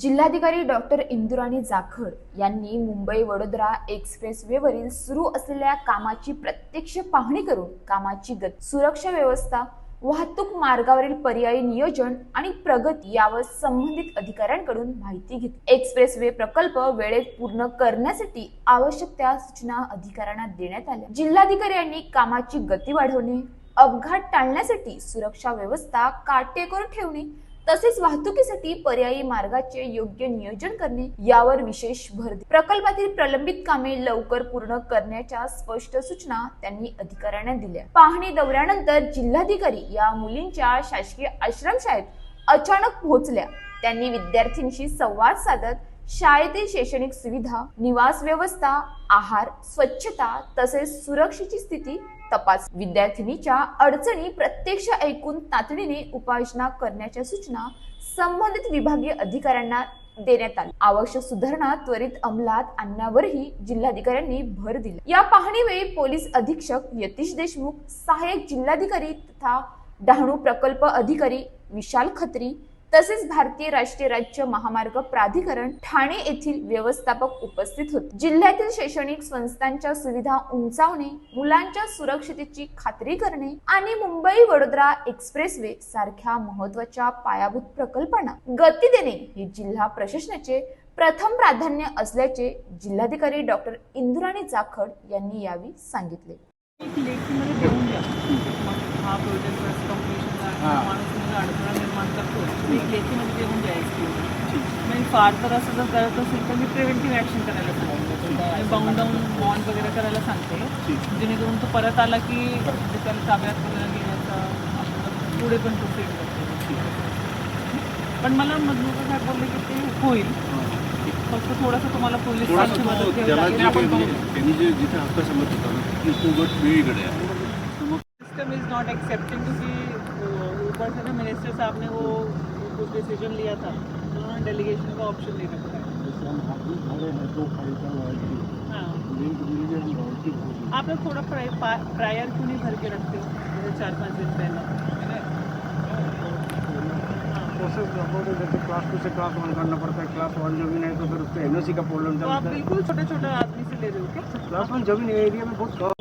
जिल्हाधिकारी डॉक्टर इंदुराणी जाखड यांनी मुंबई वडोदरा एक्सप्रेस वेवरील सुरू असलेल्या कामाची प्रत्यक्ष पाहणी करून कामाची गती सुरक्षा व्यवस्था वाहतूक मार्गावरील पर्यायी नियोजन आणि प्रगती यावर संबंधित अधिकाऱ्यांकडून माहिती घेतली. एक्सप्रेस वे प्रकल्प वेळेत पूर्ण करण्यासाठी आवश्यक त्या सूचना अधिकाऱ्यांना देण्यात आल्या. जिल्हाधिकाऱ्यांनी कामाची गती वाढवणे अपघात टाळण्यासाठी सुरक्षा व्यवस्था काटेकोर ठेवणे तसेच वाहतुकीसाठी पर्यायी मार्गाचे योग्य नियोजन करणे यावर विशेष भर दिला प्रकल्पातील प्रलंबित कामे लवकर पूर्ण करण्याच्या स्पष्ट सूचना त्यांनी अधिकाऱ्यांना दिल्या. पाहणी दौऱ्यानंतर जिल्हाधिकारी या मुलींच्या शासकीय आश्रमशाळेत अचानक पोहोचल्या. त्यांनी विद्यार्थ्यांशी संवाद साधत शाळेतील शैक्षणिक सुविधा निवास व्यवस्था आहार स्वच्छता तसेच सुरक्षेची स्थिती तपास. विद्यार्थिनीच्या अडचणी प्रत्यक्ष ऐकून तातडीने उपाययोजना करण्याच्या सूचना संबंधित विभागीय अधिकाऱ्यांना देण्यात आली आवश्यक सुधारणा त्वरित अंमलात आणण्यावरही जिल्हाधिकाऱ्यांनी भर दिला. या पाहणीवेळी पोलीस अधीक्षक यतीश देशमुख सहाय्यक जिल्हाधिकारी तथा डहाणू प्रकल्प अधिकारी विशाल खत्री तसेच भारतीय राष्ट्रीय राज्य महामार्ग प्राधिकरण ठाणे येथील व्यवस्थापक उपस्थित होते. जिल्ह्यातील शैक्षणिक संस्थांच्या सुविधा उंचावणे मुलांच्या सुरक्षितेची खात्री करणे आणि मुंबई वडोदरा एक्सप्रेसवे सारख्या महत्त्वाच्या पायाभूत प्रकल्पांना गती देणे हे जिल्हा प्रशासनाचे प्रथम प्राधान्य असल्याचे जिल्हाधिकारी डॉक्टर इंदुराणी जाखड यांनी यावेळी सांगितले. म्हणजे अडथळा निर्माण करतो. ते एक लेखीमध्ये देऊन द्या एक्सक्यूज मी फार तर असं जर करत असेल तर मी प्रिव्हेंटिव्ह ॲक्शन करायला सांगते. म्हणजे बाउंड डाऊन बॉन्ड वगैरे करायला सांगते. जेणेकरून तो परत आला की म्हणजे त्याला ताब्यात वगैरे पुढे पण प्रोसीड करतो. पण मला मधनुका साहेब बोलले की ते होईल. फक्त थोडंसं तुम्हाला पोलीस तो. त्यांनी जे जिथे हक्कसंमत होता ना तो गट वेगळीकडे आहे. सिस्टम इज नॉट एक्सेप्टिंग क्योंकि वो ऊपर से ना मिनिस्टर साहब ने वो कुछ डिसीज़न लिया था। उन्होंने डेलीगेशन का ऑप्शन नहीं रखा। है हाँ। आप लोग थोड़ा प्रायर क्यों नहीं भर के रखते जैसे चार पाँच दिन पहले। प्रोसेस अबाउट जैसे क्लास टू से क्लास वन करना पड़ता है क्लास वन ज़मीन है तो फिर उसका एन का प्रॉब्लम तो आप चलता है। बिल्कुल छोटे छोटे आदमी से ले रहे हो क्या? क्लास वन ज़मीन एरिया में बहुत